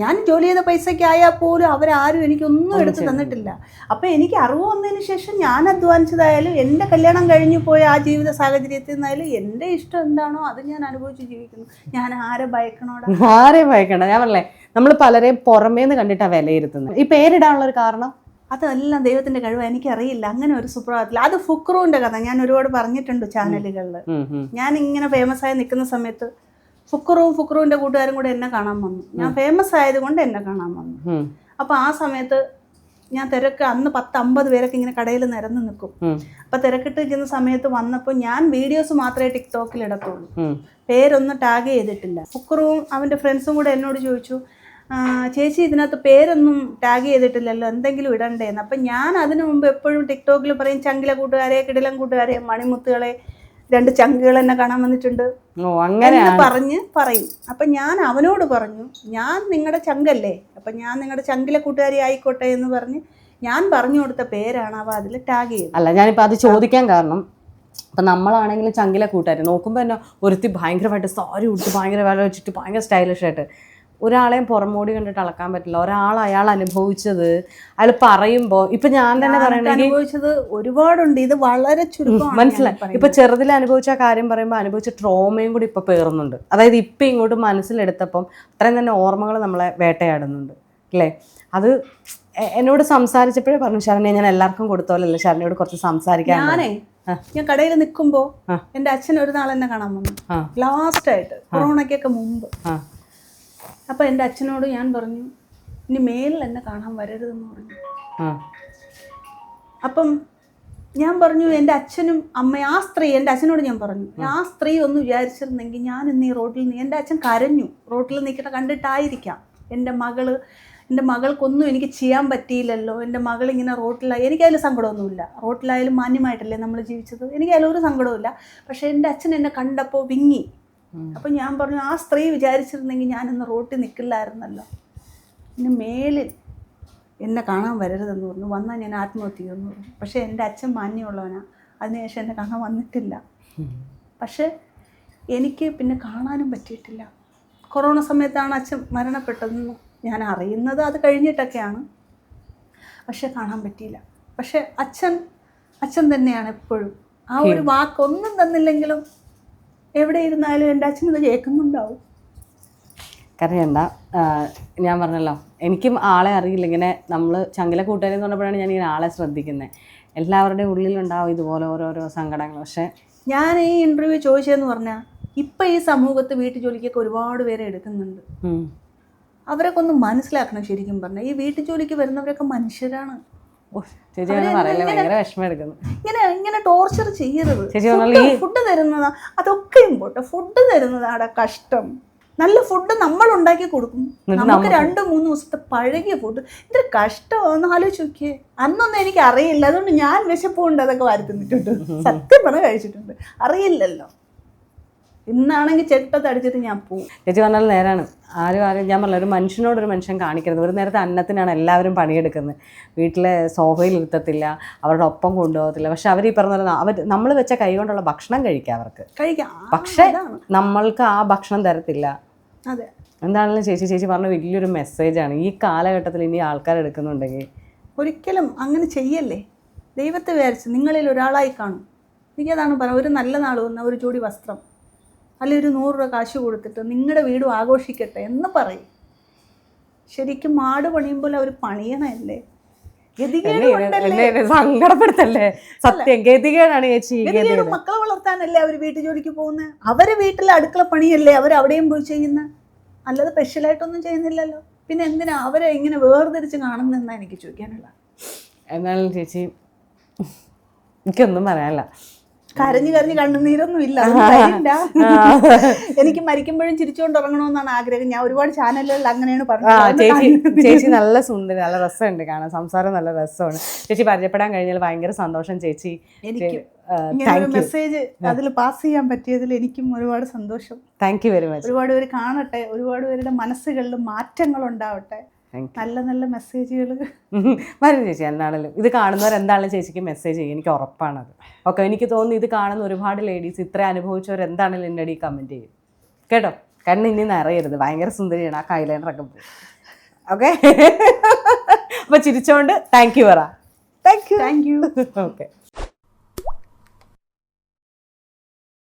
ഞാൻ ജോലി ചെയ്ത പൈസയ്ക്ക് ആയാൽ പോലും അവരാരും എനിക്കൊന്നും എടുത്തു തന്നിട്ടില്ല. അപ്പം എനിക്ക് അറിവ് വന്നതിന് ശേഷം ഞാൻ അധ്വാനിച്ചതായാലും എന്റെ കല്യാണം കഴിഞ്ഞു പോയ ആ ജീവിത സാഹചര്യത്തിൽ നിന്നായാലും എന്റെ ഇഷ്ടം എന്താണോ അത് ഞാൻ അനുഭവിച്ച് ജീവിക്കുന്നു. ഞാൻ ആരെ ഭയക്കണോടാ? ആരെ ഭയക്കണ്ട? ഞാൻ പറഞ്ഞേ നമ്മൾ പലരെയും പുറമേന്ന് കണ്ടിട്ടാണ് വിലയിരുത്തുന്നത്. ഈ പേരിടാനുള്ള ഒരു കാരണം? അതെല്ലാം ദൈവത്തിന്റെ കഴിവ്. എനിക്കറിയില്ല. അങ്ങനെ ഒരു സുപ്രഭാതത്തിൽ. അത് ഫുക്രുവിന്റെ കഥ. ഞാൻ ഒരുപാട് പറഞ്ഞിട്ടുണ്ട് ചാനലുകളിൽ. ഞാൻ ഇങ്ങനെ ഫേമസ് ആയി നിൽക്കുന്ന സമയത്ത് ഫുക്രുവും ഫുക്രുവിന്റെ കൂട്ടുകാരും കൂടെ എന്നെ കാണാൻ വന്നു. ഞാൻ ഫേമസ് ആയതുകൊണ്ട് എന്നെ കാണാൻ വന്നു. അപ്പൊ ആ സമയത്ത് ഞാൻ തിരക്ക് അന്ന് പത്ത് അമ്പത് പേരൊക്കെ ഇങ്ങനെ കടയിൽ നിരന്ന് നിൽക്കും. അപ്പൊ തിരക്കിട്ട് നിൽക്കുന്ന സമയത്ത് വന്നപ്പോൾ ഞാൻ വീഡിയോസ് മാത്രമേ ടിക്ടോക്കിൽ ഇടത്തുള്ളൂ. പേരൊന്നും ടാഗ് ചെയ്തിട്ടില്ല. ഫുക്കറും അവന്റെ ഫ്രണ്ട്സും കൂടെ എന്നോട് ചോദിച്ചു "ആ, ചേച്ചി ഇതിനകത്ത് പേരൊന്നും ടാഗ് ചെയ്തിട്ടില്ലല്ലോ എന്തെങ്കിലും ഇടണ്ടേന്ന് അപ്പം ഞാൻ അതിനു മുമ്പ് എപ്പോഴും ടിക്ടോക്കിൽ പറയും ചങ്കില കൂട്ടുകാരെ കിടിലം കൂട്ടുകാരെ മണിമുത്തുകളെ രണ്ട് ചങ്കുകൾ എന്നെ കാണാൻ വന്നിട്ടുണ്ട്. അങ്ങനെ പറഞ്ഞ് പറയും. അപ്പം ഞാൻ അവനോട് പറഞ്ഞു ഞാൻ നിങ്ങളുടെ ചങ്കല്ലേ? അപ്പം ഞാൻ നിങ്ങളുടെ ചങ്കിലെ കൂട്ടുകാരി ആയിക്കോട്ടെ എന്ന് പറഞ്ഞ് ഞാൻ പറഞ്ഞു കൊടുത്ത പേരാണ് അവ അതിൽ ടാഗ് ചെയ്തത്. അല്ല ഞാനിപ്പോൾ അത് ചോദിക്കാൻ കാരണം അപ്പം നമ്മളാണെങ്കിലും ചങ്കിലെ കൂട്ടുകാരി നോക്കുമ്പോൾ തന്നെ ഒരുത്തി ഭയങ്കരമായിട്ട് സാരി ഉടുത്ത് ഭയങ്കര വില വെച്ചിട്ട് ഭയങ്കര സ്റ്റൈലിഷ് ആയിട്ട് ഒരാളെയും പുറമോടി കണ്ടിട്ട് അളക്കാൻ പറ്റില്ല. ഒരാൾ അയാൾ അനുഭവിച്ചത് അയാൾ പറയുമ്പോൾ ഇപ്പൊ ഞാൻ തന്നെ അനുഭവിച്ചത് ഒരുപാടുണ്ട്. ഇത് വളരെ മനസ്സിലായി. ഇപ്പൊ. ചെറുതിൽ അനുഭവിച്ച കാര്യം പറയുമ്പോൾ അനുഭവിച്ച ട്രോമയും കൂടി ഇപ്പൊ പേറുന്നുണ്ട്. അതായത് ഇപ്പൊ ഇങ്ങോട്ട് മനസ്സിലെടുത്തപ്പം അത്രയും തന്നെ ഓർമ്മകൾ നമ്മളെ വേട്ടയാടുന്നുണ്ട്. അല്ലേ? അത് എന്നോട് സംസാരിച്ചപ്പോഴേ പറഞ്ഞു ശരണ്യ ഞാൻ എല്ലാവർക്കും കൊടുത്തോലല്ലോ ശരണ്യോട് കുറച്ച് സംസാരിക്കാൻ ഞാനേ ഞാൻ കടയിൽ നിൽക്കുമ്പോ എന്റെ എന്റെ അച്ഛൻ ഒരു നാൾ എന്നെ കാണാൻ വന്നു. ലാസ്റ്റ് ആയിട്ട് കൊറോണയ്ക്കൊക്കെ മുമ്പ്. അപ്പോൾ എന്റെ അച്ഛനോട് ഞാൻ പറഞ്ഞു ഇനി മേലിൽ എന്നെ കാണാൻ വരരുതെന്ന് പറഞ്ഞു. അപ്പം ഞാൻ പറഞ്ഞു എന്റെ അച്ഛനും അമ്മ ആ സ്ത്രീ എന്റെ അച്ഛനോട് ഞാൻ പറഞ്ഞു ആ. സ്ത്രീ ഒന്ന് വിചാരിച്ചിരുന്നെങ്കിൽ ഞാൻ ഇന്ന് ഈ റോട്ടിൽ നിന്ന് എന്റെ അച്ഛൻ കരഞ്ഞു. റോഡിൽ നിൽക്കുന്ന കണ്ടിട്ടായിരിക്കാം. എന്റെ മകൾ എന്റെ മകൾക്കൊന്നും എനിക്ക് ചെയ്യാൻ പറ്റിയില്ലല്ലോ. എന്റെ മകൾ ഇങ്ങനെ റോട്ടിലായി എനിക്കതിൽ സങ്കടമൊന്നുമില്ല. റോട്ടിലായാലും മാന്യമായിട്ടല്ലേ നമ്മൾ ജീവിച്ചത്? എനിക്കതിൽ ഒരു സങ്കടമില്ല പക്ഷേ എന്റെ അച്ഛൻ എന്നെ കണ്ടപ്പോൾ വിങ്ങി. അപ്പം ഞാൻ പറഞ്ഞു ആ സ്ത്രീ വിചാരിച്ചിരുന്നെങ്കിൽ ഞാനിന്ന് റോട്ടിൽ നിൽക്കില്ലായിരുന്നല്ലോ ഇനി മേലിൽ എന്നെ കാണാൻ വരരുതെന്ന് പറഞ്ഞു. വന്നാൽ ഞാൻ ആത്മഹത്യ ചെയ്യുന്നു പക്ഷേ എന്റെ അച്ഛൻ മാന്യമുള്ളവനാണ് അതിനുശേഷം എന്നെ കാണാൻ വന്നിട്ടില്ല. പക്ഷേ എനിക്ക് പിന്നെ കാണാനും പറ്റിയിട്ടില്ല. കൊറോണ സമയത്താണ് അച്ഛൻ മരണപ്പെട്ടതെന്ന് ഞാൻ അറിയുന്നത്. അത് കഴിഞ്ഞിട്ടൊക്കെയാണ്. പക്ഷെ കാണാൻ പറ്റിയില്ല. പക്ഷെ അച്ഛൻ അച്ഛൻ തന്നെയാണ് എപ്പോഴും. ആ ഒരു വാക്കൊന്നും തന്നില്ലെങ്കിലും എവിടെ ഇരുന്നാലും എന്റെ അച്ഛൻ ഇത് കേൾക്കുന്നുണ്ടാവും. കരയണ്ട. ഞാൻ പറഞ്ഞല്ലോ എനിക്കും ആളെ അറിയില്ല. ഇങ്ങനെ നമ്മൾ ചങ്കിലെ കൂട്ടുകാരി എന്ന് പറഞ്ഞപ്പോഴാണ് ഞാൻ ഇങ്ങനെ ആളെ ശ്രദ്ധിക്കുന്നത് എല്ലാവരുടെയും ഉള്ളിലുണ്ടാവും ഇതുപോലെ ഓരോരോ സങ്കടങ്ങൾ. പക്ഷേ ഞാൻ ഈ ഇന്റർവ്യൂ ചോദിച്ചതെന്ന് പറഞ്ഞാൽ ഇപ്പം ഈ സമൂഹത്ത് വീട്ടു ജോലിക്കൊക്കെ ഒരുപാട് പേരെ എടുക്കുന്നുണ്ട്. അവരൊക്കെ ഒന്ന് മനസ്സിലാക്കണം ശരിക്കും പറഞ്ഞാൽ ഈ വീട്ടു ജോലിക്ക് വരുന്നവരൊക്കെ മനുഷ്യരാണ്. ചേച്ചി പറയല്ലേ ഭയങ്കര വിഷമം എടുക്കുന്നു. ഇങ്ങനെ ഇങ്ങനെ ടോർച്ചർ ചെയ്യരുത്. ഫുഡ് തരുന്നത് അതൊക്കെ ഇമ്പോർട്ട് ഫുഡ് തരുന്നതാണ് കഷ്ടം. നല്ല ഫുഡ് നമ്മൾ ഉണ്ടാക്കി കൊടുക്കും. നമുക്ക് രണ്ടു രണ്ട് മൂന്ന് ദിവസത്തെ പഴകിയ ഫുഡ് ഇത്ര കഷ്ടമാണെന്ന് ആലോചിച്ച് നോക്കിയേ അന്നൊന്നും എനിക്ക് അറിയില്ല. അതുകൊണ്ട് ഞാൻ വിശപ്പുണ്ട് അതൊക്കെ വരുത്തുന്നിട്ടുണ്ട് സത്യം പറഞ്ഞ കഴിച്ചിട്ടുണ്ട്. അറിയില്ലല്ലോ. ഇന്നാണെങ്കിൽ ചെട്ടത്തടിച്ചിട്ട് ഞാൻ പോവും. ചേച്ചി പറഞ്ഞാൽ നേരാണ്. ആരും ആരും ഞാൻ പറഞ്ഞ ഒരു മനുഷ്യനോട് ഒരു മനുഷ്യൻ കാണിക്കരുത്. ഒരു നേരത്തെ അന്നത്തിനാണ് എല്ലാവരും പണിയെടുക്കുന്നത്. വീട്ടിലെ സോഫയിൽ ഇരുത്തത്തില്ല അവരുടെ ഒപ്പം കൊണ്ടുപോകത്തില്ല. പക്ഷെ അവർ ഈ പറഞ്ഞ അവർ നമ്മൾ വെച്ച കൈ കൊണ്ടുള്ള ഭക്ഷണം കഴിക്കാം അവർക്ക്. കഴിക്കാം. പക്ഷേ നമ്മൾക്ക് ആ ഭക്ഷണം തരത്തില്ല. അതെ. എന്താണെങ്കിലും ചേച്ചി ചേച്ചി പറഞ്ഞ വലിയൊരു മെസ്സേജാണ്. ഈ കാലഘട്ടത്തിൽ ഇനി ആൾക്കാർ എടുക്കുന്നുണ്ടെങ്കിൽ. ഒരിക്കലും അങ്ങനെ ചെയ്യല്ലേ? ദൈവത്തെ വിചാരിച്ച് നിങ്ങളിൽ ഒരാളായി കാണും. എനിക്കതാണ് പറഞ്ഞത് ഒരു നല്ല നാൾ വന്ന ഒരു ജോഡി വസ്ത്രം. അല്ലെങ്കിൽ ഒരു നൂറ് രൂപ കാശ് കൊടുത്തിട്ട് നിങ്ങളുടെ വീടും ആഘോഷിക്കട്ടെ എന്ന് പറയും. ശരിക്കും മാട് പണിയുമ്പോൾ അവർ പണിയണല്ലേ? സങ്കടപ്പെടുത്തല്ലേ? സത്യം. ഗതികേടാണ് ചേച്ചി മക്കളെ വളർത്താനല്ലേ അവർ വീട്ടു ജോലിക്ക് പോകുന്നത് അവരെ വീട്ടിലെ അടുക്കള പണിയല്ലേ അവർ അവിടെയും പോയി ചെയ്യുന്ന? അല്ലാതെ സ്പെഷ്യലായിട്ടൊന്നും ചെയ്യുന്നില്ലല്ലോ. പിന്നെ എന്തിനാ അവരെ ഇങ്ങനെ വേർതിരിച്ച് കാണുന്നതെന്നാണ് എനിക്ക് ചോദിക്കാനുള്ള? എന്നാലും ചേച്ചി എനിക്കൊന്നും പറയാനില്ല. കരഞ്ഞു കരഞ്ഞു കണ്ണുനീരൊന്നും ഇല്ല. എനിക്ക് മരിക്കുമ്പോഴും ചിരിച്ചുകൊണ്ട് ഉറങ്ങണമെന്നാണ് ആഗ്രഹം. ഞാൻ ഒരുപാട് ചാനലുകളിൽ അങ്ങനെയാണ് പറഞ്ഞത്. ചേച്ചി ചേച്ചി നല്ല സുന്ദരി നല്ല രസമുണ്ട് കാണാൻ. സംസാരം നല്ല രസമാണ്. ചേച്ചി പരിചയപ്പെടാൻ കഴിഞ്ഞാൽ ഭയങ്കര സന്തോഷം ചേച്ചി. എനിക്ക് മെസ്സേജ് അതിൽ പാസ് ചെയ്യാൻ പറ്റിയതിൽ എനിക്കും ഒരുപാട് സന്തോഷം. താങ്ക് യു വെരി മച്ച് ഒരുപാട് പേര് കാണട്ടെ. ഒരുപാട് പേരുടെ മനസ്സുകളിൽ മാറ്റങ്ങൾ ഉണ്ടാവട്ടെ നല്ല നല്ല മെസ്സേജുകൾ വരും ചേച്ചി എന്താണല്ലോ ഇത് കാണുന്നവർ എന്താണെങ്കിലും ചേച്ചിക്ക് മെസ്സേജ് ചെയ്യും? എനിക്ക് ഉറപ്പാണത് ഓക്കെ എനിക്ക് തോന്നുന്നു ഇത് കാണുന്ന ഒരുപാട് ലേഡീസ് ഇത്ര അനുഭവിച്ചവർ എന്താണെങ്കിലും എന്റെ അടിയിൽ കമന്റ് ചെയ്യും. കേട്ടോ? കണ്ണ് ഇനി നിറയരുത്. ഭയങ്കര സുന്ദരിയാണ്. ആ കൈലൈനറൊക്കെ പോയി ഓക്കെ അപ്പോൾ ചിരിച്ചോണ്ട് താങ്ക് യു പറ. Thank you thank you okay